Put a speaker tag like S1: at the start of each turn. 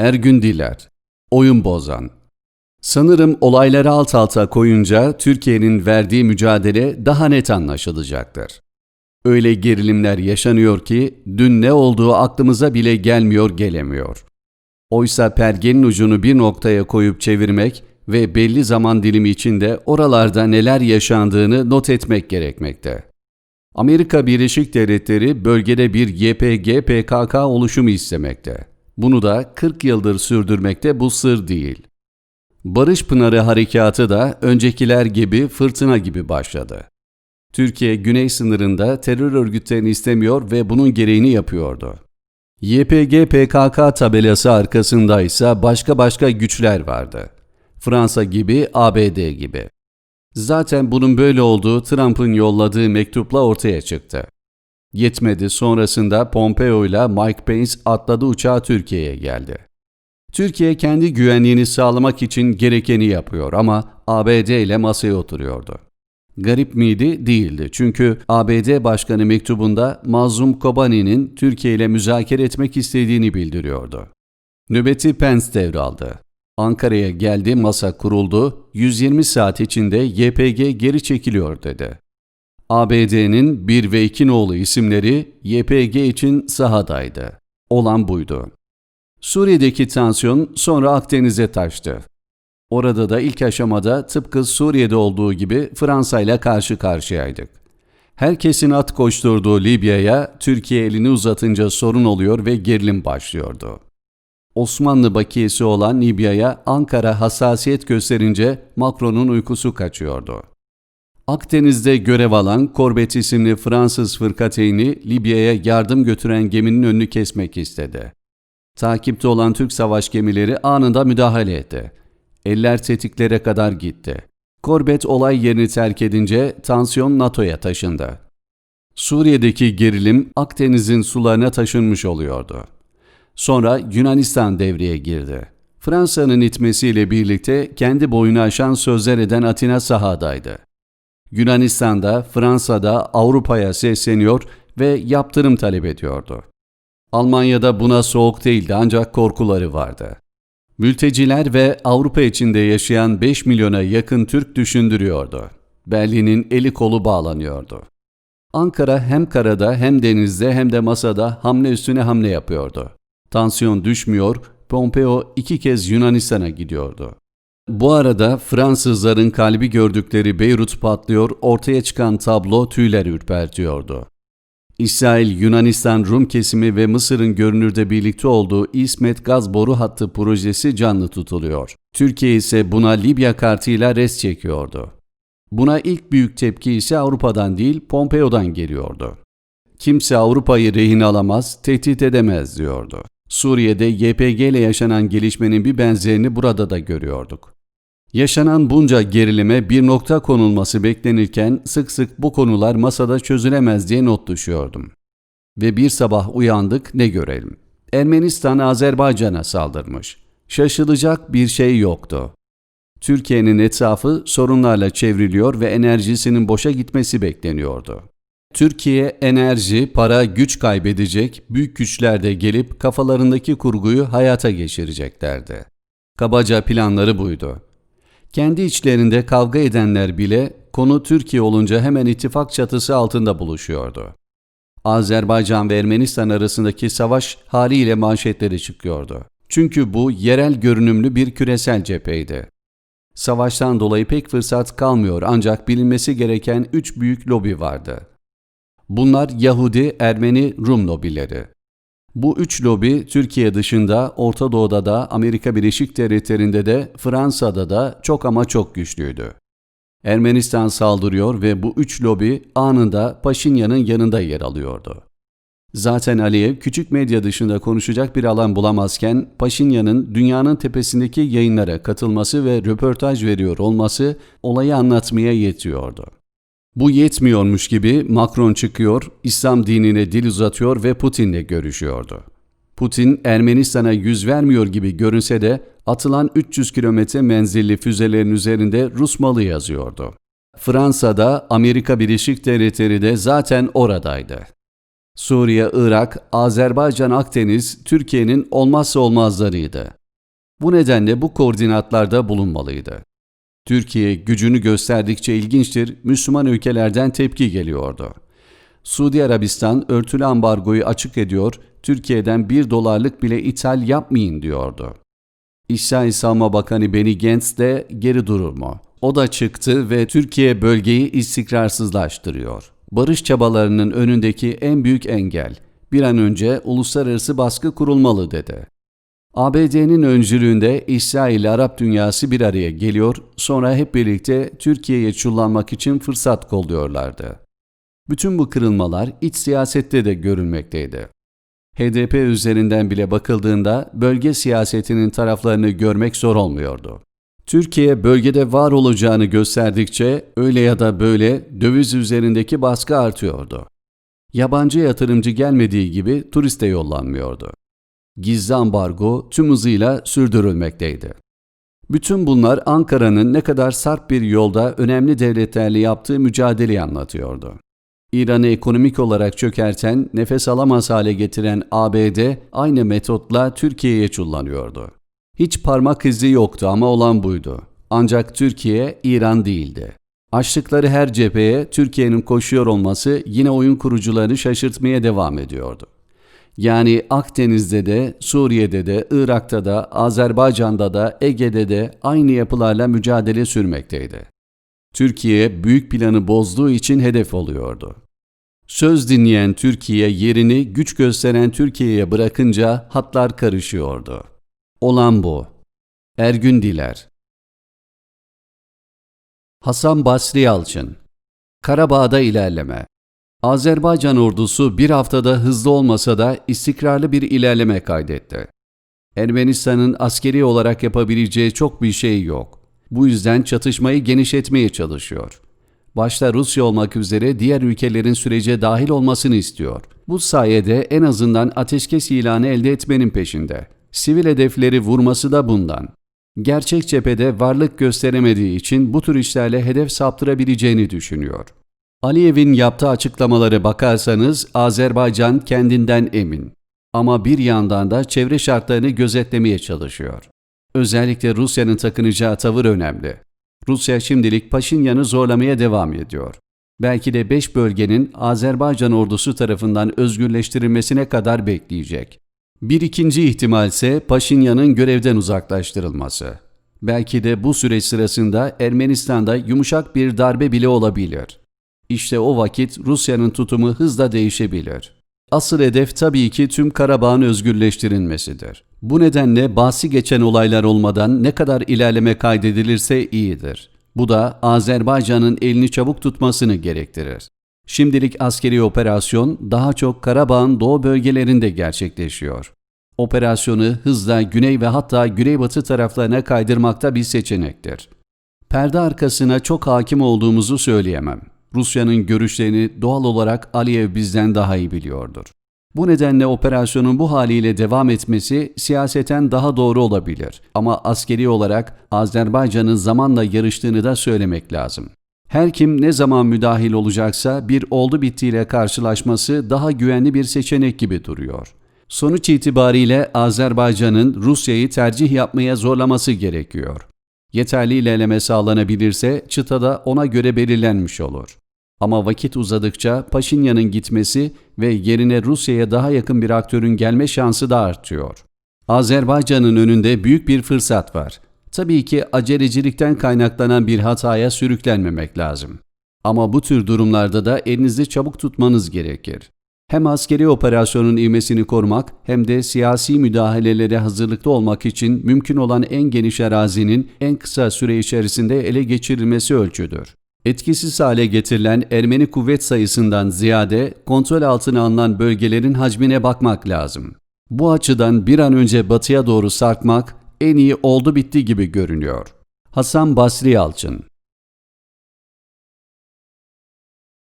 S1: Ergün Diler, oyun bozan. Sanırım olayları alt alta koyunca Türkiye'nin verdiği mücadele daha net anlaşılacaktır. Öyle gerilimler yaşanıyor ki dün ne olduğu aklımıza bile gelmiyor gelemiyor. Oysa pergenin ucunu bir noktaya koyup çevirmek ve belli zaman dilimi içinde oralarda neler yaşandığını not etmek gerekmekte. Amerika Birleşik Devletleri bölgede bir YPG-PKK oluşumu istemekte. Bunu da 40 yıldır sürdürmekte bu sır değil. Barış Pınarı Harekatı da öncekiler gibi fırtına gibi başladı. Türkiye güney sınırında terör örgütlerini istemiyor ve bunun gereğini yapıyordu. YPG PKK tabelası arkasında ise başka başka güçler vardı. Fransa gibi, ABD gibi. Zaten bunun böyle olduğu Trump'ın yolladığı mektupla ortaya çıktı. Yetmedi sonrasında Pompeo ile Mike Pence atladı uçağa Türkiye'ye geldi. Türkiye kendi güvenliğini sağlamak için gerekeni yapıyor ama ABD ile masaya oturuyordu. Garip miydi? Değildi. Çünkü ABD Başkanı mektubunda Mazlum Kobani'nin Türkiye ile müzakere etmek istediğini bildiriyordu. Nöbeti Pence devraldı. Ankara'ya geldi, masa kuruldu, 120 saat içinde YPG geri çekiliyor dedi. ABD'nin 1 ve 2 nolu isimleri YPG için sahadaydı. Olan buydu. Suriye'deki tansiyon sonra Akdeniz'e taştı. Orada da ilk aşamada tıpkı Suriye'de olduğu gibi Fransa ile karşı karşıyaydık. Herkesin at koşturduğu Libya'ya Türkiye elini uzatınca sorun oluyor ve gerilim başlıyordu. Osmanlı bakiyesi olan Libya'ya Ankara hassasiyet gösterince Macron'un uykusu kaçıyordu. Akdeniz'de görev alan Corbett isimli Fransız fırkateyni Libya'ya yardım götüren geminin önünü kesmek istedi. Takipte olan Türk savaş gemileri anında müdahale etti. Eller tetiklere kadar gitti. Corbett olay yerini terk edince tansiyon NATO'ya taşındı. Suriye'deki gerilim Akdeniz'in sularına taşınmış oluyordu. Sonra Yunanistan devreye girdi. Fransa'nın itmesiyle birlikte kendi boyunu aşan sözler eden Atina sahadaydı. Yunanistan'da, Fransa'da Avrupa'ya sesleniyor ve yaptırım talep ediyordu. Almanya'da buna soğuk değildi ancak korkuları vardı. Mülteciler ve Avrupa içinde yaşayan 5 milyona yakın Türk düşündürüyordu. Berlin'in eli kolu bağlanıyordu. Ankara hem karada hem denizde hem de masada hamle üstüne hamle yapıyordu. Tansiyon düşmüyor, Pompeo iki kez Yunanistan'a gidiyordu. Bu arada Fransızların kalbi gördükleri Beyrut patlıyor, ortaya çıkan tablo tüyler ürpertiyordu. İsrail, Yunanistan, Rum kesimi ve Mısır'ın görünürde birlikte olduğu İsmet Gaz Boru Hattı projesi canlı tutuluyor. Türkiye ise buna Libya kartıyla res çekiyordu. Buna ilk büyük tepki ise Avrupa'dan değil Pompeo'dan geliyordu. Kimse Avrupa'yı rehin alamaz, tehdit edemez diyordu. Suriye'de YPG ile yaşanan gelişmenin bir benzerini burada da görüyorduk. Yaşanan bunca gerilime bir nokta konulması beklenirken sık sık bu konular masada çözülemez diye not düşüyordum. Ve bir sabah uyandık ne görelim. Ermenistan Azerbaycan'a saldırmış. Şaşılacak bir şey yoktu. Türkiye'nin etrafı sorunlarla çevriliyor ve enerjisinin boşa gitmesi bekleniyordu. Türkiye enerji, para, güç kaybedecek, büyük güçler de gelip kafalarındaki kurguyu hayata geçireceklerdi. Kabaca planları buydu. Kendi içlerinde kavga edenler bile konu Türkiye olunca hemen ittifak çatısı altında buluşuyordu. Azerbaycan ve Ermenistan arasındaki savaş haliyle manşetleri çıkıyordu. Çünkü bu yerel görünümlü bir küresel cepheydi. Savaştan dolayı pek fırsat kalmıyor ancak bilinmesi gereken üç büyük lobi vardı. Bunlar Yahudi, Ermeni, Rum lobileri. Bu üç lobi Türkiye dışında Orta Doğu'da da Amerika Birleşik Devletleri'nde de Fransa'da da çok ama çok güçlüydü. Ermenistan saldırıyor ve bu üç lobi anında Paşinyan'ın yanında yer alıyordu. Zaten Aliyev küçük medya dışında konuşacak bir alan bulamazken Paşinyan'ın dünyanın tepesindeki yayınlara katılması ve röportaj veriyor olması olayı anlatmaya yetiyordu. Bu yetmiyormuş gibi Macron çıkıyor, İslam dinine dil uzatıyor ve Putin'le görüşüyordu. Putin Ermenistan'a yüz vermiyor gibi görünse de atılan 300 kilometre menzilli füzelerin üzerinde Rus malı yazıyordu. Fransa'da Amerika Birleşik Devletleri de zaten oradaydı. Suriye, Irak, Azerbaycan, Akdeniz Türkiye'nin olmazsa olmazlarıydı. Bu nedenle bu koordinatlarda bulunmalıydı. Türkiye gücünü gösterdikçe ilginçtir, Müslüman ülkelerden tepki geliyordu. Suudi Arabistan örtülü ambargoyu açık ediyor, Türkiye'den bir dolarlık bile ithal yapmayın diyordu. İşsel Savunma Bakanı Benny Gantz de geri durur mu? O da çıktı ve Türkiye bölgeyi istikrarsızlaştırıyor. Barış çabalarının önündeki en büyük engel. Bir an önce uluslararası baskı kurulmalı dedi. ABD'nin öncülüğünde İsrail ile Arap dünyası bir araya geliyor, sonra hep birlikte Türkiye'ye çullanmak için fırsat kolluyorlardı. Bütün bu kırılmalar iç siyasette de görülmekteydi. HDP üzerinden bile bakıldığında bölge siyasetinin taraflarını görmek zor olmuyordu. Türkiye bölgede var olacağını gösterdikçe öyle ya da böyle döviz üzerindeki baskı artıyordu. Yabancı yatırımcı gelmediği gibi turiste yollanmıyordu. Gizli ambargo tüm hızıyla sürdürülmekteydi. Bütün bunlar Ankara'nın ne kadar sarp bir yolda önemli devletlerle yaptığı mücadeleyi anlatıyordu. İran'ı ekonomik olarak çökerten, nefes alamaz hale getiren ABD aynı metotla Türkiye'ye çullanıyordu. Hiç parmak izi yoktu ama olan buydu. Ancak Türkiye İran değildi. Açtıkları her cepheye Türkiye'nin koşuyor olması yine oyun kurucularını şaşırtmaya devam ediyordu. Yani Akdeniz'de de, Suriye'de de, Irak'ta da, Azerbaycan'da da, Ege'de de aynı yapılarla mücadele sürmekteydi. Türkiye büyük planı bozduğu için hedef oluyordu. Söz dinleyen Türkiye yerini güç gösteren Türkiye'ye bırakınca hatlar karışıyordu. Olan bu. Ergün Diler Hasan Basri Yalçın Karabağ'da ilerleme Azerbaycan ordusu bir haftada hızlı olmasa da istikrarlı bir ilerleme kaydetti. Ermenistan'ın askeri olarak yapabileceği çok bir şey yok. Bu yüzden çatışmayı genişletmeye çalışıyor. Başta Rusya olmak üzere diğer ülkelerin sürece dahil olmasını istiyor. Bu sayede en azından ateşkes ilanı elde etmenin peşinde. Sivil hedefleri vurması da bundan. Gerçek cephede varlık gösteremediği için bu tür işlerle hedef saptırabileceğini düşünüyor. Aliyev'in yaptığı açıklamaları bakarsanız Azerbaycan kendinden emin. Ama bir yandan da çevre şartlarını gözetlemeye çalışıyor. Özellikle Rusya'nın takınacağı tavır önemli. Rusya şimdilik Paşinyan'ı zorlamaya devam ediyor. Belki de beş bölgenin Azerbaycan ordusu tarafından özgürleştirilmesine kadar bekleyecek. Bir ikinci ihtimal ise Paşinyan'ın görevden uzaklaştırılması. Belki de bu süreç sırasında Ermenistan'da yumuşak bir darbe bile olabilir. İşte o vakit Rusya'nın tutumu hızla değişebilir. Asıl hedef tabii ki tüm Karabağ'ın özgürleştirilmesidir. Bu nedenle bahsi geçen olaylar olmadan ne kadar ilerleme kaydedilirse iyidir. Bu da Azerbaycan'ın elini çabuk tutmasını gerektirir. Şimdilik askeri operasyon daha çok Karabağ'ın doğu bölgelerinde gerçekleşiyor. Operasyonu hızla güney ve hatta güneybatı taraflarına kaydırmakta bir seçenektir. Perde arkasına çok hakim olduğumuzu söyleyemem. Rusya'nın görüşlerini doğal olarak Aliyev bizden daha iyi biliyordur. Bu nedenle operasyonun bu haliyle devam etmesi siyaseten daha doğru olabilir ama askeri olarak Azerbaycan'ın zamanla yarıştığını da söylemek lazım. Her kim ne zaman müdahil olacaksa bir oldu bittiyle karşılaşması daha güvenli bir seçenek gibi duruyor. Sonuç itibariyle Azerbaycan'ın Rusya'yı tercih yapmaya zorlaması gerekiyor. Yeterli ilerleme sağlanabilirse çıtada ona göre belirlenmiş olur. Ama vakit uzadıkça Paşinyan'ın gitmesi ve yerine Rusya'ya daha yakın bir aktörün gelme şansı da artıyor. Azerbaycan'ın önünde büyük bir fırsat var. Tabii ki acelecilikten kaynaklanan bir hataya sürüklenmemek lazım. Ama bu tür durumlarda da elinizi çabuk tutmanız gerekir. Hem askeri operasyonun ivmesini korumak hem de siyasi müdahalelere hazırlıklı olmak için mümkün olan en geniş arazinin en kısa süre içerisinde ele geçirilmesi ölçüdür. Etkisiz hale getirilen Ermeni kuvvet sayısından ziyade kontrol altına alınan bölgelerin hacmine bakmak lazım. Bu açıdan bir an önce batıya doğru sarkmak en iyi oldu bitti gibi görünüyor. Hasan Basri Yalçın